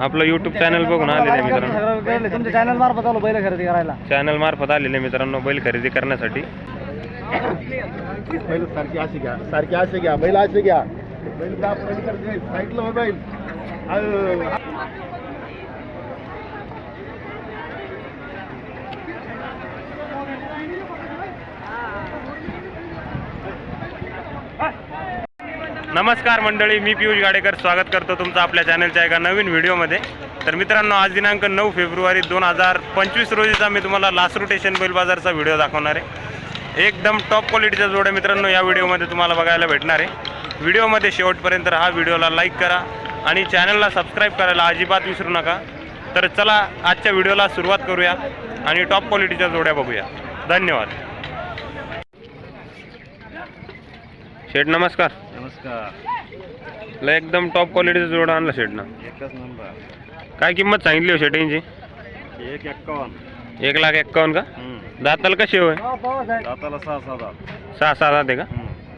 आपलं YouTube channel बघून आलेले मित्रांनो. तुमच्या चॅनल मार्फत आलो बैल खरेदी करायला. चॅनल मार्फत आलेले मित्रांनो बैल खरेदी करण्यासाठी. बैल सारखी अशी घ्या सारखी अशी घ्या बैल अशी घ्या. बैल साईडला हो बैल. नमस्कार मंडळी मी पियुष गाडेकर स्वागत करतो तुमचं आपल्या चॅनलच्या एका नवीन व्हिडिओमध्ये तर मित्रांनो आज दिनांक नऊ फेब्रुवारी दोन हजार पंचवीस रोजीचा मी तुम्हाला लास्ट रोटेशन बैल बाजारचा व्हिडिओ दाखवणार आहे. एकदम टॉप क्वालिटीच्या जोड्या मित्रांनो या व्हिडिओमध्ये तुम्हाला बघायला भेटणार आहे. व्हिडिओमध्ये शेवटपर्यंत हा व्हिडिओला लाईक करा आणि चॅनलला सबस्क्राईब करायला अजिबात विसरू नका. तर चला आजच्या व्हिडिओला सुरुवात करूया आणि टॉप क्वालिटीच्या जोड्या बघूया. धन्यवाद. शेठ नमस्कार. नमस्कार. लय एकदम टॉप क्वालिटीचा जोडा आणला शेटनं एकच नंबर काय किंमत सांगितली हो शेटिंगची एक एक्कावन्न एक लाख एक्कावन्न का? दाताल कशी होय? दाताला सहा सहा दात. सहा सहा दात आहे का?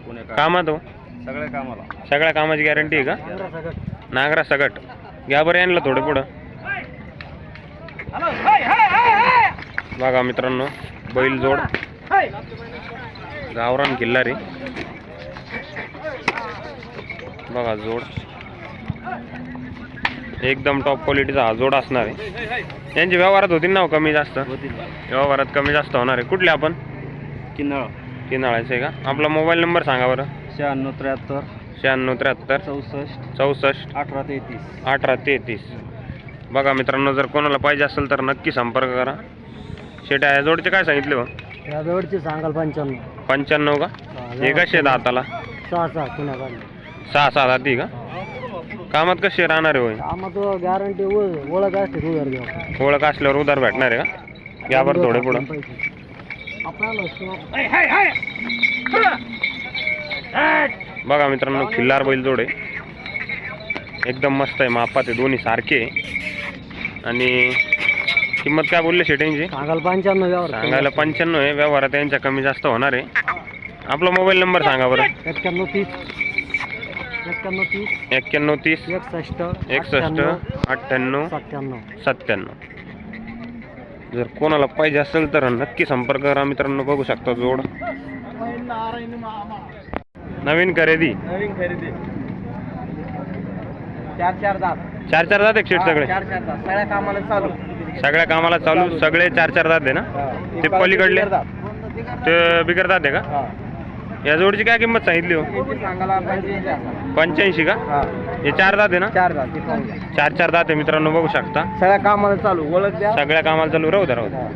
पुणे कामात हो? सगळ्या कामाला. सगळ्या कामाची गॅरंटी आहे का? नागरा सगट. घ्या बरं यांना थोडं पुढं. बघा मित्रांनो बैल जोड. गावरान किल्लारी. बघा जोड. एकदम टॉप क्वालिटीचा हा जोड असणार आहे. यांची व्यवहारात होतील ना हो कमी जास्त? व्यवहारात कमी जास्त होणार आहे. कुठले आपण? किन्नळ किनाळाचे आहे का? आपला मोबाईल नंबर सांगा बरं. शहाण्णव त्र्याहत्तर. शहाण्णव त्र्याहत्तर. चौसष्ट. चौसष्ट. अठरा तेहतीस. अठरा तेहतीस. बघा मित्रांनो जर कोणाला पाहिजे असेल तर नक्की संपर्क करा. शेट्या या जोडचे काय सांगितले हो? या जवळची सांगाल पंच्याण्णव. पंच्याण्णव का? हे कसे हाताला? सहा सहा पुण्याकडे सहा सहा जाती का? कामात कसे राहणार आहे होय? आम्हा तो गॅरंटी ओळख असते जर घेऊ ओळख असल्यावर उधार भेटणार आहे का? घ्या बरं थोडे पुढं. बघा मित्रांनो खिल्लार बैल जोड एकदम मस्त आहे मापात आहे दोन्ही सारखे आहे. आणि किंमत काय बोलले शेटिंगची सांगाल पंच्याण्णव यावर सांगायला पंच्याण्णव आहे व्यवहारात यांच्या कमी जास्त होणार आहे. आपला मोबाईल नंबर सांगा बरं. एक्क्याण्णव तीस. एक्क्याण्णव तीस. एक्क्याण्णव तीस. एकसष्ट एकसष्ट अठ्ठ्याण्णव सत्त्याण्णव. सत्त्याण्णव. जर कोणाला पाहिजे असेल तर नक्की संपर्क करा मित्रांनो बघू शकता जोड. नवीन खरेदी. नवीन खरेदी. चार चार दात. चार चार जात एक शेट सगळे? चार चार दात. सगळ्या कामाला चालू. सगळ्या कामाला चालू सगळे चार चार जात आहे ना? ते पलीकडले? ते बिगर जात आहे का? या जोडची काय किंमत सांगितली हो? पंच्याऐंशी का? हे. चार दात आहे ना? चार दात चार चार दात आहे मित्रांनो बघू शकता. सगळ्या कामाला चालू ओळख द्या. सगळ्या कामाला चालू राहू द्या राहू द्या.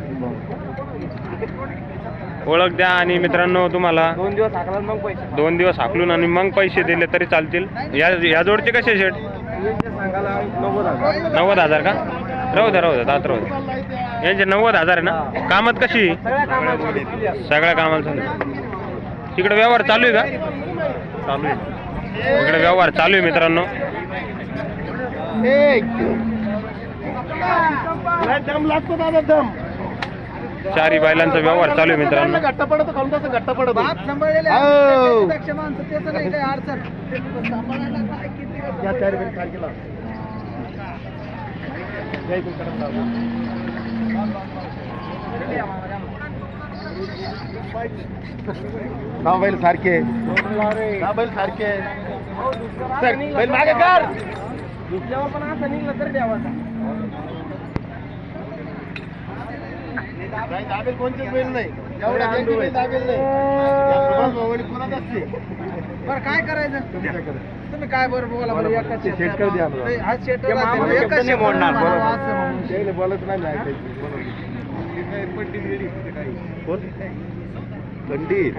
ओळख द्या आणि मित्रांनो तुम्हाला दोन दिवस हाकला मग पैसे. दोन दिवस हाकलून आणि मग पैसे दिले तरी चालतील. या या जोडचे कसे शेट नव्वद हजार. नव्वद हजार का? राहू द्या राहू द्या दात राहू द्या. यांचे नव्वद हजार आहे ना? कामात कशी? सगळ्या कामाला चालू. सगळ्या कामाला चालू. तिकडे व्यवहार चालू आहे का? चालू आहे. इकडे व्यवहार चालू आहे मित्रांनो. दम लागतो दादा दम. चारी बैलांचा व्यवहार चालू आहे मित्रांनो. घट्ट पडत घट्ट पडत अडचण? हा बैल सारखे. हा बैल सारखे. सर, बैल मागे कर. दुसऱ्यावर पण असं निघलं तर द्यावाचा नाही, दाबेल कोणतेच बैल नाही. एवढ्या काही बैल दाबेल नाही. या सुभाष भाऊनी कोणाच असते? बरं काय करायचं? तुम्ही काय बरं बोला बरं एकाच शेट करू द्या हा शेट बोलत नाही ऐकायची. कोण? पंडित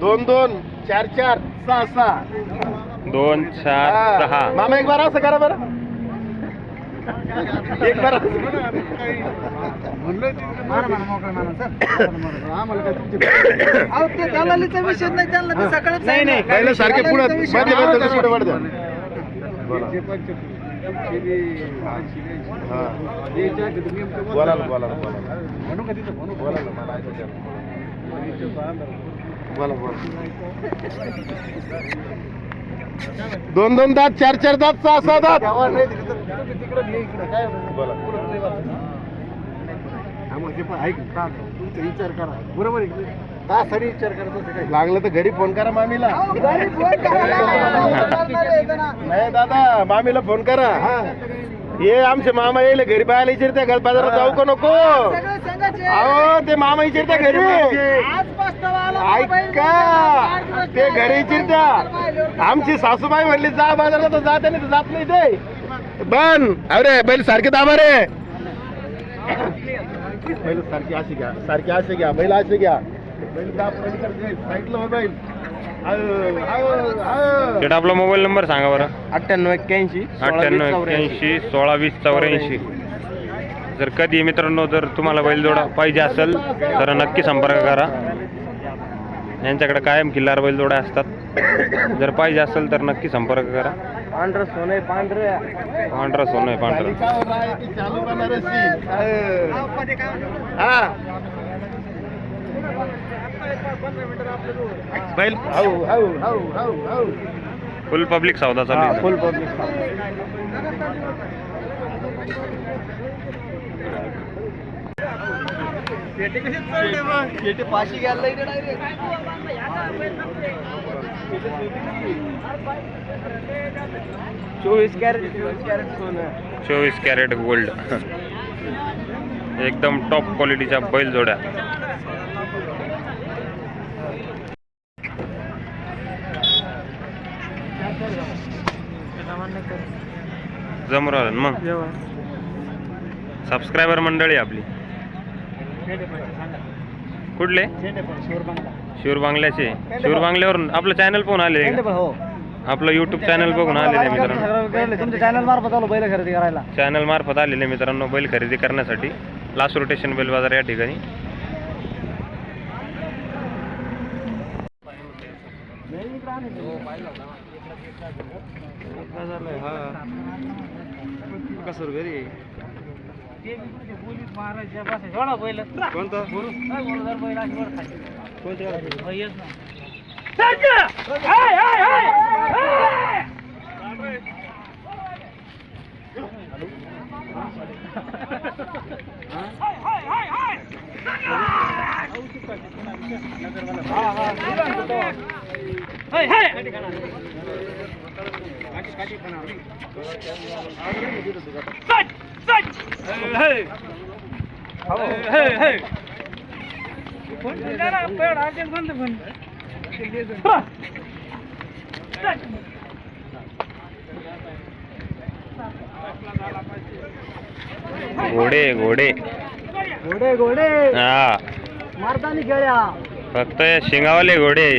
दोन दोन चार चार सहा सहा. दोन चार हा. सहा. मामा एक बार असं करा बरं. एक बार मारा, मारा, मोकळं मारा, सर. आम्हाला काय तुमची अहो, ते दलालीचा विषय नाही त्यांना ते सकाळीच नाही नाही सारखे पुढे पुढे पडते. बोला ना बोला ना बोला ना. बोला ना मला ऐकू द्या. ना. बोला. बोला दोन दोन दात चार चार दात सहा सहा दात. बोला. विचार करा. बरोबर आहे विचार करत लागलं तर घरी फोन करा मामीला. घरी फोन करा नाही दादा मामीला फोन करा. ये आमचे मामा येईल घरी बायला विचारते गल बाजारात जाऊ का नको? अहो ते मामा विचारते घरी ऐका ते घरी विचारत्या आमची सासूबाई म्हणली जा बाजारात तर जाते नाही तर जात नाही ते. बन अरे बैल सारखे दाबा रे. बैल सारखी अशी घ्या सारखी अशी घ्या बैल अशी घ्या. हो. शेट आपला मोबाईल नंबर सांगा बरं. अठ्ठ्याण्णव एक्क्याऐंशी अठ्ठ्याण्णव एक्क्याऐंशी सोळा वीस चौऱ्याऐंशी. जर कधी मित्रांनो जर तुम्हाला बैलजोडा पाहिजे असेल तर नक्की संपर्क करा. यांच्याकडे कायम किल्लार बैलजोड्या असतात. जर पाहिजे असेल तर नक्की संपर्क करा. पांढरं सोने पांढरे पांढरा सोनं आहे पांढरं. हा. बैल? हाऊ हाऊ हाऊ हाऊ हाऊ. फुल पब्लिक सौदा चालू आहे. फुल पब्लिक चोवीस कॅरेट चोवीस कॅरेट गोल्ड. एकदम टॉप क्वालिटीच्या बैलजोड्या. जमून ना मग? सबस्क्रायबर मंडळी आपली. कुठले? शिवर बांगल्याचे. शिवर बांगल्यावरून आपलं चॅनल पाहून आले हो. आपलं युट्यूब चॅनल बघून आलेले मित्रांनो. चॅनल मार्फत आलो बैल खरेदी करायला. चॅनल मार्फत आलेले मित्रांनो बैल खरेदी करण्यासाठी. लास्ट रोटेशन बैल बाजार या ठिकाणी. कसं घरी घोडे घोडे. घोडे घोडे. हा. मारतानी खेळ्या. फक्त शिंगावाले घोडे.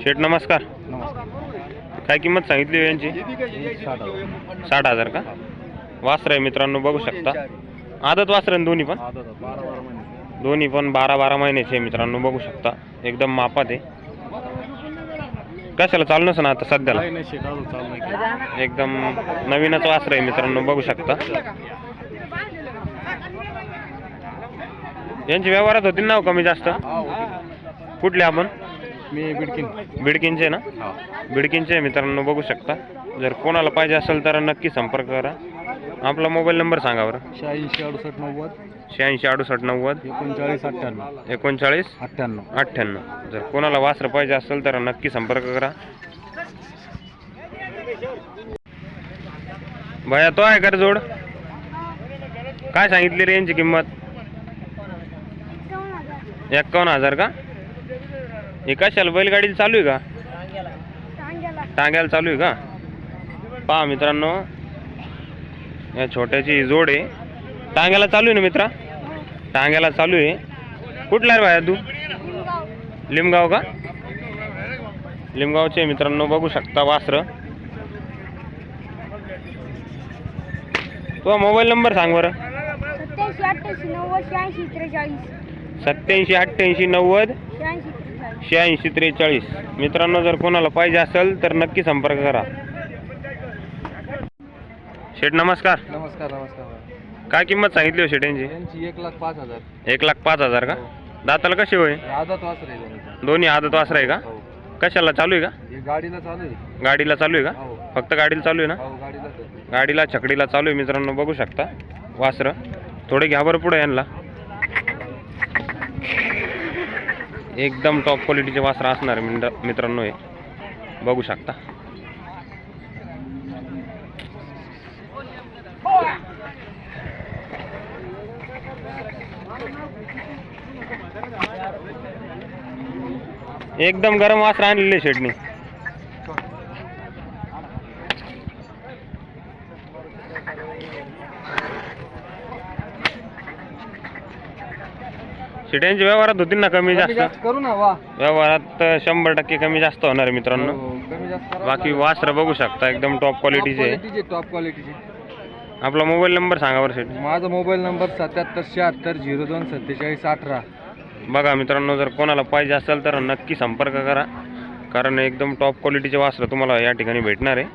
शेठ नमस्कार. काय किंमत सांगितली यांची? साठ हजार का? वासर आहे मित्रांनो बघू शकता. आदत वासर आहे दोन्ही पण? दोन्ही पण बारा बारा महिन्याचे आहे मित्रांनो बघू शकता. एकदम मापात आहे. कशाला चालू नसं ना आता सध्याला? एकदम नवीनच वासर आहे मित्रांनो बघू शकता. यांची व्यवहारात होतील ना हो कमी जास्त? कुठले आपण? मी बिडकीन. बिडकींचे ना? बिडकींचे मित्रांनो बघू शकता. जर कोणाला पाहिजे असेल तर नक्की संपर्क करा. आपला मोबाईल नंबर सांगा बरं. शहाऐंशी अडुसष्ट नव्वद. शहाऐंशी अडुसष्ट नव्वद. एकोणचाळीस अठ्ठ्याण्णव. एकोणचाळीस अठ्ठ्याण्णव. अठ्ठ्याण्णव. जर कोणाला वासर पाहिजे असेल तर नक्की संपर्क करा. भया तो आहे कर जोड? काय सांगितली रे यांची किंमत? एक्कावन्न हजार का? हे कशाला? बैलगाडी चालू आहे का? टांग्याला चालू आहे का? पहा मित्रांनो या छोट्याची जोड आहे. टांग्याला चालू आहे ना मित्रा? टांग्याला चालू आहे. कुठला रे बाया तू? लिमगाव. का? लिमगावचे मित्रांनो बघू शकता वासर. तो मोबाईल नंबर सांग बरं. सत्याऐंशी अठ्ठ्याऐंशी नव्वद शहाऐंशी त्रेचाळीस. सत्याऐंशी अठ्ठ्याऐंशी नव्वद. शहाऐंशी. त्रेचाळीस. मित्रांनो जर कोणाला पाहिजे असेल तर नक्की संपर्क करा. शेठ नमस्कार. नमस्कार नमस्कार काय किंमत सांगितली हो शेठ यांची? यांची एक लाख पाच हजार. एक लाख पाच हजार का? दाताला कसे होय आदत वासर आहे त्यांचं. दोन्ही आदत वासरा आहे का? हो. कशाला चालू आहे का? हे गाडीला चालू आहे. गाडीला चालू आहे का? हो. फक्त गाडीला चालू आहे ना? हो गाडीला चालू आहे. गाडीला छकडीला चालू आहे मित्रांनो बघू शकता. वासरं. थोडे घ्या बरं पुढे यांना. एकदम टॉप क्वालिटीचे वासरा असणार आहे मिंड- मित्रांनो हे. बघू शकता. एकदम गरम वासरा आणलेले शेडनी शेड्यांच्या व्यवहारात होतील ना कमी कमी जास्त. जास्त करू ना वा. व्यवहारात शंभर टक्के कमी जास्त होणार आहे मित्रांनो. हो, कमी जास्त करा. बाकी वासरं बघू शकता एकदम टॉप Top क्वालिटीचे आहे. quality चे टॉप क्वालिटीचे आपला मोबाईल नंबर सांगा बरं शेट माझा मोबाईल नंबर सत्याहत्तर शहात्तर झिरो दोन सत्तेचाळीस अठरा. बघा मित्रांनो जर कोणाला पाहिजे असेल तर नक्की संपर्क करा. कारण एकदम टॉप क्वालिटीचे वासरं तुम्हाला या ठिकाणी भेटणार आहे.